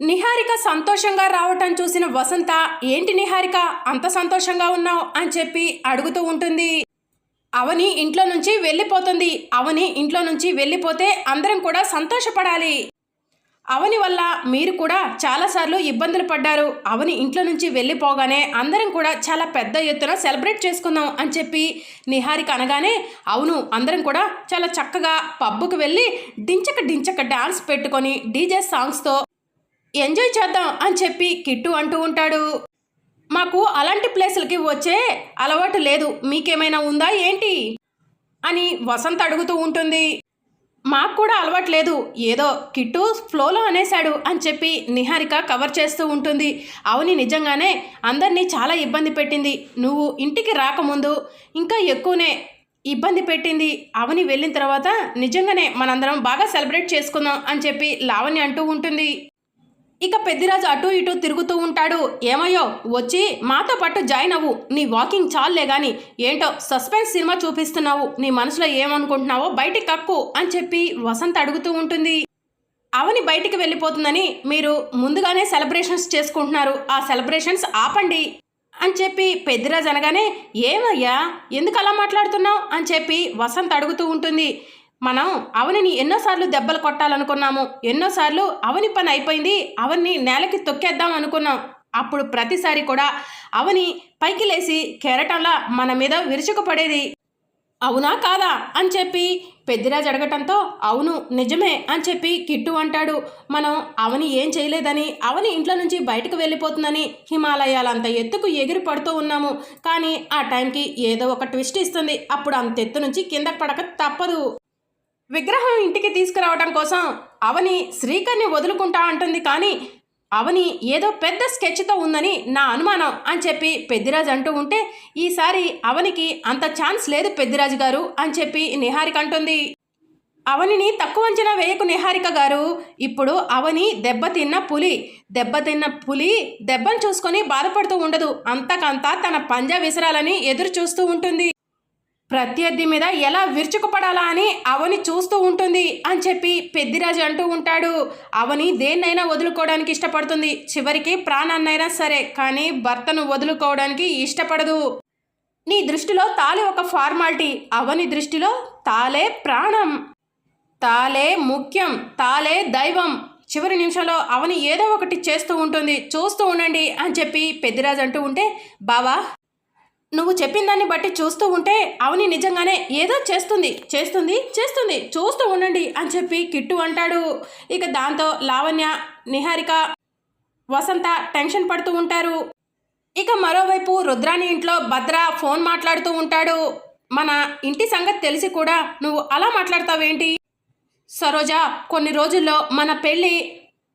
నిహారిక సంతోషంగా రావటం చూసిన వసంత ఏంటి నిహారిక అంత సంతోషంగా ఉన్నావు? అని చెప్పి అడుగుతూ ఉంటుంది. అవని ఇంట్లో నుంచి వెళ్ళిపోతుంది. అవని ఇంట్లో నుంచి వెళ్ళిపోతే అందరం కూడా సంతోషపడాలి. అవని వల్ల మీరు కూడా చాలాసార్లు ఇబ్బందులు పడ్డారు. అవని ఇంట్లో నుంచి వెళ్ళిపోగానే అందరం కూడా చాలా పెద్ద ఎత్తున సెలబ్రేట్ చేసుకుందాం అని చెప్పి నిహారిక అనగానే అవును అందరం కూడా చాలా చక్కగా పబ్బుకు వెళ్ళి డించక డించక డాన్స్ పెట్టుకొని డీజే సాంగ్స్తో ఎంజాయ్ చేద్దాం అని చెప్పి కిట్టు అంటూ ఉంటాడు. మాకు అలాంటి ప్లేసులకి వచ్చే అలవాటు లేదు. మీకేమైనా ఉందా ఏంటి? అని వసంత్ అడుగుతూ ఉంటుంది. మాకు కూడా అలవాటు లేదు. ఏదో కిట్టు ఫ్లోలో అనేశాడు అని చెప్పి నిహారిక కవర్ చేస్తూ ఉంటుంది. అవుని నిజంగానే అందరినీ చాలా ఇబ్బంది పెట్టింది. నువ్వు ఇంటికి రాకముందు ఇంకా ఎక్కువనే ఇబ్బంది పెట్టింది. అవని వెళ్ళిన తర్వాత నిజంగానే మనందరం బాగా సెలబ్రేట్ చేసుకుందాం అని చెప్పి లావణ్య అంటూ ఉంటుంది. ఇక పెద్దిరాజు అటు ఇటు తిరుగుతూ ఉంటాడు. ఏమయ్యో వచ్చి మాతో పాటు జాయిన్ అవ్వు. నీ వాకింగ్ చాలులే గాని. ఏంటో సస్పెన్స్ సినిమా చూపిస్తున్నావు. నీ మనసులో ఏమనుకుంటున్నావో బయటికి కక్కు అని చెప్పి వసంత్ అడుగుతూ ఉంటుంది. అవని బయటికి వెళ్ళిపోతుందని మీరు ముందుగానే సెలబ్రేషన్స్ చేసుకుంటున్నారు. ఆ సెలబ్రేషన్స్ ఆపండి అని చెప్పి పెద్దిరాజు అనగానే ఏమయ్యా ఎందుకు అలా మాట్లాడుతున్నావు? అని చెప్పి వసంత్ అడుగుతూ ఉంటుంది. మనం అవనిని ఎన్నోసార్లు దెబ్బలు కొట్టాలనుకున్నాము. ఎన్నోసార్లు అవని పని అయిపోయింది. అవన్ని నేలకి తొక్కేద్దాం అనుకున్నాం. అప్పుడు ప్రతిసారి కూడా అవని పైకి లేచి కెరటంలా మన మీద విరుచుకుపడేది అవునా కాదా? అని చెప్పి పెద్దిరాజు అడగటంతో అవును నిజమే అని చెప్పి కిట్టు అంటాడు. మనం అవని ఏం చేయలేదని అవని ఇంట్లో నుంచి బయటకు వెళ్ళిపోతుందని హిమాలయాలంత ఎత్తుకు ఎగిరి పడుతూ ఉన్నాము. కానీ ఆ టైంకి ఏదో ఒక ట్విస్ట్ ఇస్తుంది. అప్పుడు అంత ఎత్తు నుంచి కింద పడక తప్పదు. విగ్రహం ఇంటికి తీసుకురావడం కోసం అవని శ్రీకర్ని వదులుకుంటా అంటుంది కానీ అవని ఏదో పెద్ద స్కెచ్తో ఉందని నా అనుమానం అని చెప్పి పెద్దిరాజు అంటూ ఉంటే ఈసారి అవనికి అంత ఛాన్స్ లేదు పెద్దిరాజు గారు అని చెప్పి నిహారిక అంటుంది. అవనిని తక్కువ అంచనా వేయకు నిహారిక గారు. ఇప్పుడు అవని దెబ్బతిన్న పులి దెబ్బతిన్న పులి దెబ్బను చూసుకొని బాధపడుతూ ఉండదు. అంతకంతా తన పంజా విసరాలని ఎదురు చూస్తూ ఉంటుంది. ప్రత్యర్థి మీద ఎలా విరుచుకుపడాలా అని అవని చూస్తూ ఉంటుంది అని చెప్పి పెద్దిరాజు అంటూ ఉంటాడు. అవని దేన్నైనా వదులుకోవడానికి ఇష్టపడుతుంది. చివరికి ప్రాణాన్నైనా సరే కానీ భర్తను వదులుకోవడానికి ఇష్టపడదు. నీ దృష్టిలో తాలి ఒక ఫార్మాలిటీ. అవని దృష్టిలో తాలే ప్రాణం. తాలే ముఖ్యం. తాలే దైవం. చివరి నిమిషంలో అవని ఏదో ఒకటి చేస్తూ ఉంటుంది. చూస్తూ ఉండండి అని చెప్పి పెద్దిరాజు అంటూ ఉంటే బావా నువ్వు చెప్పిన దాన్ని బట్టి చూస్తూ ఉంటే అవని నిజంగానే ఏదో చేస్తుంది చేస్తుంది చేస్తుంది చూస్తూ ఉండండి అని చెప్పి కిట్టు అంటాడు. ఇక దాంతో లావణ్య నిహారిక వసంత టెన్షన్ పడుతూ ఉంటారు. ఇక మరోవైపు రుద్రాని ఇంట్లో భద్ర ఫోన్ మాట్లాడుతూ ఉంటాడు. మన ఇంటి సంగతి తెలిసి కూడా నువ్వు అలా మాట్లాడతావేంటి? సరోజ కొన్ని రోజుల్లో మన పెళ్ళి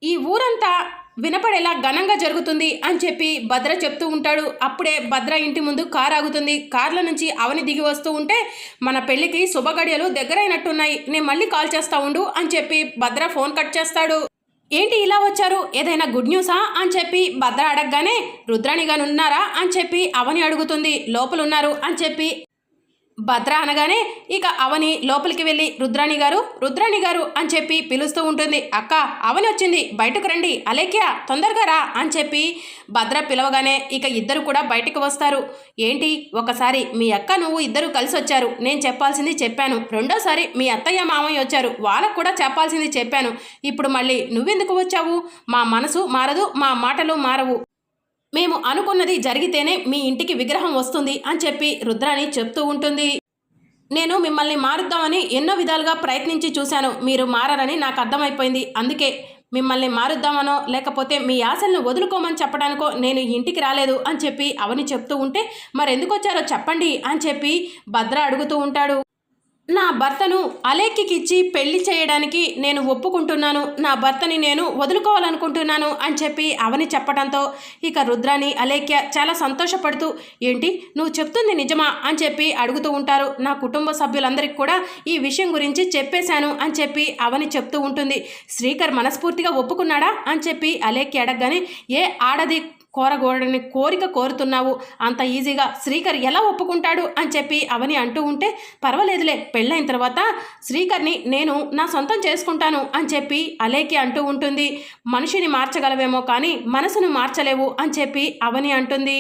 ఈ ఊరంతా వినపడేలా ఘనంగా జరుగుతుంది అని చెప్పి భద్ర చెప్తూ ఉంటాడు. అప్పుడే భద్ర ఇంటి ముందు కార్ ఆగుతుంది. కార్ల నుంచి అవని దిగి వస్తూ ఉంటే మన పెళ్ళికి శుభగడియలు దగ్గరైనట్టున్నాయి. నేను మళ్ళీ కాల్ చేస్తా ఉండు అని చెప్పి భద్ర ఫోన్ కట్ చేస్తాడు. ఏంటి ఇలా వచ్చారు? ఏదైనా గుడ్ న్యూసా? అని చెప్పి భద్ర అడగగానే రుద్రాణి ఉన్నారా అని చెప్పి అవని అడుగుతుంది. లోపలున్నారు అని చెప్పి భద్ర అనగానే ఇక అవని లోపలికి వెళ్ళి రుద్రాణి గారు రుద్రాణి గారు అని చెప్పి పిలుస్తూ ఉంటుంది. అక్క అవని వచ్చింది. బయటకు రండి. అలేఖ్య తొందరగా రా అని చెప్పి భద్ర పిలవగానే ఇక ఇద్దరు కూడా బయటకు వస్తారు. ఏంటి? ఒకసారి మీ అక్క నువ్వు ఇద్దరు కలిసి వచ్చారు. నేను చెప్పాల్సింది చెప్పాను. రెండోసారి మీ అత్తయ్య మామయ్య వచ్చారు. వాళ్ళకు కూడా చెప్పాల్సింది చెప్పాను. ఇప్పుడు మళ్ళీ నువ్వెందుకు వచ్చావు? మా మనసు మారదు మా మాటలు మారవు. మేము అనుకున్నది జరిగితేనే మీ ఇంటికి విగ్రహం వస్తుంది అని చెప్పి రుద్రాణి చెప్తూ ఉంటుంది. నేను మిమ్మల్ని మారుద్దామని ఎన్నో విధాలుగా ప్రయత్నించి చూశాను. మీరు మారరని నాకు అర్థమైపోయింది. అందుకే మిమ్మల్ని మారుద్దామనో లేకపోతే మీ ఆశలను వదులుకోమని చెప్పడానికో నేను ఇంటికి రాలేదు అని చెప్పి అవని చెప్తూ ఉంటే మరెందుకు వచ్చారో చెప్పండి అని చెప్పి భద్ర అడుగుతూ ఉంటాడు. నా భర్తను అలేక్కికిచ్చి పెళ్ళి చేయడానికి నేను ఒప్పుకుంటున్నాను. నా భర్తని నేను వదులుకోవాలనుకుంటున్నాను అని చెప్పి అవని చెప్పడంతో ఇక రుద్రాని అలేఖ్య చాలా సంతోషపడుతూ ఏంటి? నువ్వు చెప్తుంది నిజమా? అని చెప్పి అడుగుతూ ఉంటారు. నా కుటుంబ సభ్యులందరికీ కూడా ఈ విషయం గురించి చెప్పేశాను అని చెప్పి అవని చెప్తూ ఉంటుంది. శ్రీకర్ మనస్ఫూర్తిగా ఒప్పుకున్నాడా? అని చెప్పి అలేఖ్య అడగగానే ఏ ఆడది కోరగోడని కోరిక కోరుతున్నావు. అంత ఈజీగా శ్రీకర్ ఎలా ఒప్పుకుంటాడు అని చెప్పి అవని అంటూ ఉంటే పర్వాలేదులే పెళ్ళైన తర్వాత శ్రీకర్ని నేను నా సొంతం చేసుకుంటాను అని చెప్పి అలేకి అంటూ ఉంటుంది. మనిషిని మార్చగలవేమో కానీ మనసును మార్చలేవు అని చెప్పి అవని అంటుంది.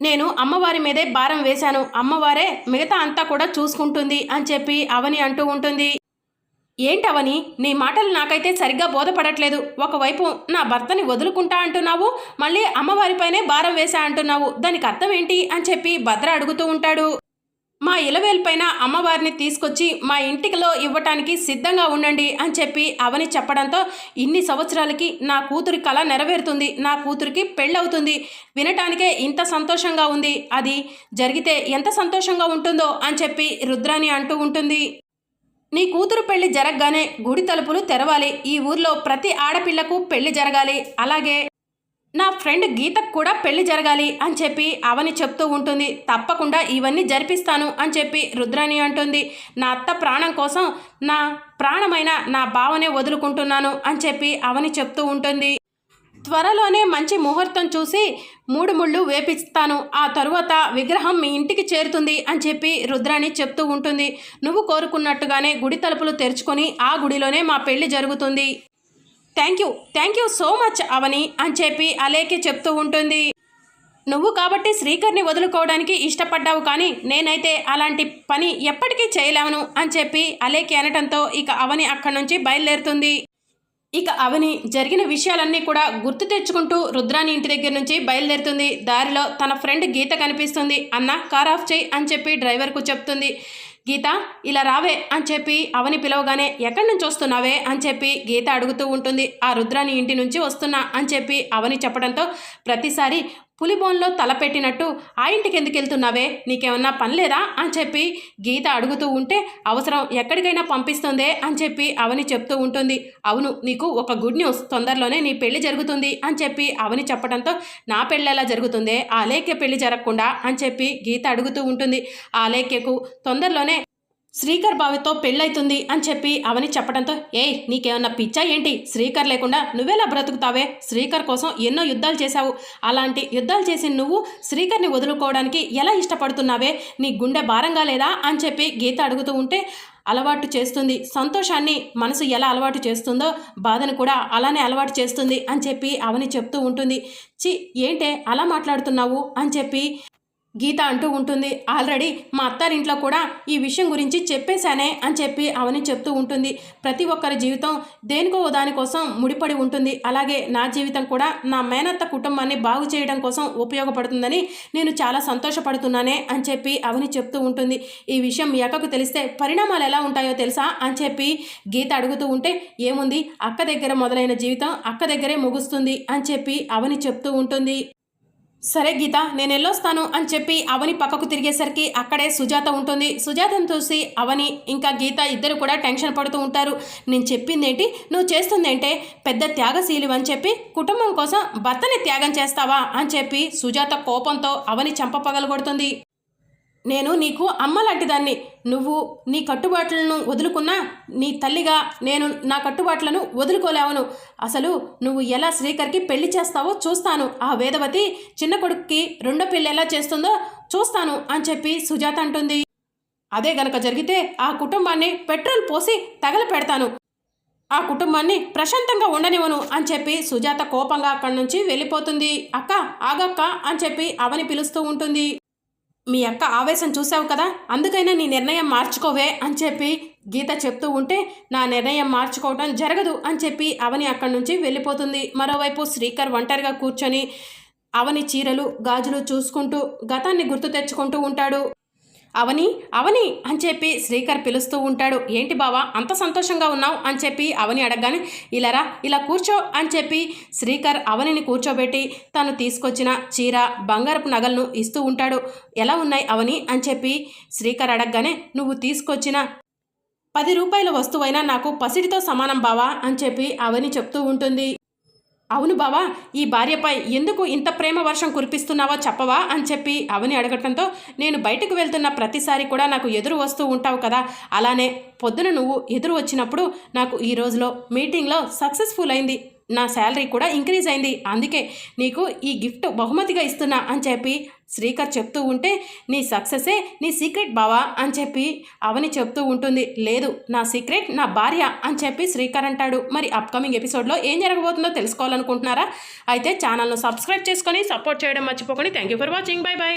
నేను అమ్మవారి మీదే భారం వేశాను. అమ్మవారే మిగతా అంతా కూడా చూసుకుంటుంది అని చెప్పి అవని అంటూ ఉంటుంది. ఏంటవని? నీ మాటలు నాకైతే సరిగ్గా బోధపడట్లేదు. ఒకవైపు నా భర్తని వదులుకుంటా అంటున్నావు మళ్ళీ అమ్మవారిపైనే భారం వేశా అంటున్నావు. దానికి అర్థం ఏంటి అని చెప్పి భద్ర అడుగుతూ ఉంటాడు. మా ఇలవేల్పైన అమ్మవారిని తీసుకొచ్చి మా ఇంటికిలో ఇవ్వటానికి సిద్ధంగా ఉండండి అని చెప్పి అవని చెప్పడంతో ఇన్ని సంవత్సరాలకి నా కూతురి కళ నెరవేరుతుంది నా కూతురికి పెళ్ళవుతుంది. వినటానికే ఇంత సంతోషంగా ఉంది. అది జరిగితే ఎంత సంతోషంగా ఉంటుందో అని చెప్పి రుద్రాని అంటూ ఉంటుంది. నీ కూతురు పెళ్ళి జరగగానే గుడి తలుపులు తెరవాలి. ఈ ఊర్లో ప్రతి ఆడపిల్లకు పెళ్ళి జరగాలి. అలాగే నా ఫ్రెండ్ గీతకు కూడా పెళ్ళి జరగాలి అని చెప్పి అవని చెప్తూ ఉంటుంది. తప్పకుండా ఇవన్నీ జరిపిస్తాను అని చెప్పి రుద్రాణి అంటుంది. నా అత్త ప్రాణం కోసం నా ప్రాణమైన నా భావనే వదులుకుంటున్నాను అని చెప్పి అవని చెప్తూ ఉంటుంది. త్వరలోనే మంచి ముహూర్తం చూసి మూడు ముళ్ళు వేపిస్తాను. ఆ తరువాత విగ్రహం మీ ఇంటికి చేరుతుంది అని చెప్పి రుద్రాణి చెప్తూ ఉంటుంది. నువ్వు కోరుకున్నట్టుగానే గుడి తలుపులు తెరుచుకొని ఆ గుడిలోనే మా పెళ్ళి జరుగుతుంది. Thank you thank you so much Avani అని చెప్పి అలేకే చెప్తూ ఉంటుంది. నువ్వు కాబట్టి శ్రీకర్ని వదులుకోవడానికి ఇష్టపడ్డావు కానీ నేనైతే అలాంటి పని ఎప్పటికీ చేయలేవను అని చెప్పి అలేకి అనటంతో ఇక అవని అక్కడి నుంచి బయలుదేరుతుంది. ఇక అవని జరిగిన విషయాలన్నీ కూడా గుర్తు తెచ్చుకుంటూ రుద్రాని ఇంటి దగ్గర నుంచి బయలుదేరుతుంది. దారిలో తన ఫ్రెండ్ గీత కనిపిస్తుంది. అన్న కార్ ఆఫ్ చేయి అని చెప్పి డ్రైవర్కు చెప్తుంది. గీత ఇలా రావే అని చెప్పి అవని పిలవగానే ఎక్కడి నుంచి వస్తున్నావే? అని చెప్పి గీత అడుగుతూ ఉంటుంది. ఆ రుద్రాని ఇంటి నుంచి వస్తున్నా అని చెప్పి అవని చెప్పడంతో ప్రతిసారి పులిబోన్లో తలపెట్టినట్టు ఆ ఇంటికి ఎందుకు వెళ్తున్నావే? నీకేమన్నా పని లేదా? అని చెప్పి గీత అడుగుతూ ఉంటే అవసరం ఎక్కడికైనా పంపిస్తుందే? అని చెప్పి అవని చెప్తూ ఉంటుంది. అవును నీకు ఒక గుడ్ న్యూస్. తొందరలోనే నీ పెళ్ళి జరుగుతుంది. అని చెప్పి అవని చెప్పడంతో నా పెళ్ళి ఎలా జరుగుతుందే? ఆ లేఖ్య పెళ్ళి జరగకుండా? అని చెప్పి గీత అడుగుతూ ఉంటుంది. ఆ లేఖ్యకు తొందరలోనే శ్రీకర్ బావితో పెళ్ళైతుంది అని చెప్పి అవని చెప్పడంతో ఏయ్ నీకేమన్నా పిచ్చా ఏంటి? శ్రీకర్ లేకుండా నువ్వెలా బ్రతుకుతావే? శ్రీకర్ కోసం ఎన్నో యుద్ధాలు చేశావు. అలాంటి యుద్ధాలు చేసి నువ్వు శ్రీకర్ని వదులుకోవడానికి ఎలా ఇష్టపడుతున్నావే? నీ గుండె భారంగా లేదా? అని చెప్పి గీత అడుగుతూ ఉంటే అలవాటు చేస్తుంది. సంతోషాన్ని మనసు ఎలా అలవాటు చేస్తుందో బాధను కూడా అలానే అలవాటు చేస్తుంది అని చెప్పి అవని చెప్తూ ఉంటుంది. చి ఏంటే? అలా మాట్లాడుతున్నావు? అని చెప్పి గీత అంటూ ఉంటుంది. ఆల్రెడీ మా అత్తారింట్లో కూడా ఈ విషయం గురించి చెప్పేశానే అని చెప్పి అవని చెప్తూ ఉంటుంది. ప్రతి ఒక్కరి జీవితం దేనికో దానికోసం ముడిపడి ఉంటుంది. అలాగే నా జీవితం కూడా నా మేనత్త కుటుంబాన్ని బాగు చేయడం కోసం ఉపయోగపడుతుందని నేను చాలా సంతోషపడుతున్నానే అని చెప్పి అవని చెప్తూ ఉంటుంది. ఈ విషయం మీ అక్కకు తెలిస్తే పరిణామాలు ఎలా ఉంటాయో తెలుసా అని చెప్పి గీత అడుగుతూ ఉంటే ఏముంది? అక్క దగ్గర మొదలైన జీవితం అక్క దగ్గరే ముగుస్తుంది అని చెప్పి అవని చెప్తూ ఉంటుంది. సరే గీత నేను వెళ్ళొస్తాను అని చెప్పి అవని పక్కకు తిరిగేసరికి అక్కడే సుజాత ఉంటుంది. సుజాతను చూసి అవని ఇంకా గీత ఇద్దరు కూడా టెన్షన్ పడుతూ ఉంటారు. నేను చెప్పింది ఏంటి నువ్వు చేస్తుందేంటే పెద్ద త్యాగశీలి అని చెప్పి కుటుంబం కోసం భర్తని త్యాగం చేస్తావా అని చెప్పి సుజాత కోపంతో అవని చంప పగలగొడుతుంది. నేను నీకు అమ్మ లాంటిదాన్ని. నువ్వు నీ కట్టుబాట్లను వదులుకున్నా నీ తల్లిగా నేను నా కట్టుబాట్లను వదులుకోలేవను. అసలు నువ్వు ఎలా శ్రీకర్కి పెళ్ళి చేస్తావో చూస్తాను. ఆ వేదవతి చిన్న కొడుక్కి రెండో పెళ్ళి ఎలా చేస్తుందో చూస్తాను అని చెప్పి సుజాత అంటుంది. అదే గనక జరిగితే ఆ కుటుంబాన్ని పెట్రోల్ పోసి తగల పెడతాను. ఆ కుటుంబాన్ని ప్రశాంతంగా ఉండనివ్వను అని చెప్పి సుజాత కోపంగా అక్కడి నుంచి వెళ్ళిపోతుంది. అక్క ఆగక్క అని చెప్పి అవని పిలుస్తూ ఉంటుంది. మీ అక్క ఆవేశం చూసావు కదా? అందుకైనా నీ నిర్ణయం మార్చుకోవే అని చెప్పి గీత చెప్తూ ఉంటే నా నిర్ణయం మార్చుకోవటం జరగదు అని చెప్పి అవని అక్కడి నుంచి వెళ్ళిపోతుంది. మరోవైపు శ్రీకర్ ఒంటరిగా కూర్చొని అవని చీరలు గాజులు చూసుకుంటూ గతాన్ని గుర్తు తెచ్చుకుంటూ ఉంటాడు. అవని అవని అని చెప్పి శ్రీకర్ పిలుస్తూ ఉంటాడు. ఏంటి బావా అంత సంతోషంగా ఉన్నావు అని చెప్పి అవని అడగగానే ఇలారా ఇలా కూర్చో అని చెప్పి శ్రీకర్ అవనిని కూర్చోబెట్టి తను తీసుకొచ్చిన చీర బంగారపు నగలను ఇస్తూ ఉంటాడు. ఎలా ఉన్నాయి అవని? అని చెప్పి శ్రీకర్ అడగగానే నువ్వు తీసుకొచ్చిన పది రూపాయల వస్తువైనా నాకు పసిడితో సమానం బావా అని చెప్పి అవని చెప్తూ ఉంటుంది. అవును బావా ఈ భార్యపై ఎందుకు ఇంత ప్రేమ వర్షం కురిపిస్తున్నావో చెప్పవా అని చెప్పి అవని అడగటంతో నేను బయటకు వెళ్తున్న ప్రతిసారి కూడా నాకు ఎదురు వస్తూ ఉంటావు కదా అలానే పొద్దున నువ్వు ఎదురు వచ్చినప్పుడు నాకు ఈ రోజులో మీటింగ్లో సక్సెస్ఫుల్ అయింది. నా శాలరీ కూడా ఇంక్రీజ్ అయింది. అందుకే నీకు ఈ గిఫ్ట్ బహుమతిగా ఇస్తున్నా అని చెప్పి శ్రీకర్ చెప్తూ ఉంటే నీ సక్సెసే నీ సీక్రెట్ బావా అని చెప్పి అవని చెప్తూ ఉంటుంది. లేదు నా సీక్రెట్ నా భార్య అని చెప్పి శ్రీకర్ అంటాడు. మరి అప్కమింగ్ ఎపిసోడ్లో ఏం జరగబోతుందో తెలుసుకోవాలనుకుంటున్నారా? అయితే ఛానల్ను సబ్స్క్రైబ్ చేసుకొని సపోర్ట్ చేయడం మర్చిపోకండి. Thank you for watching bye bye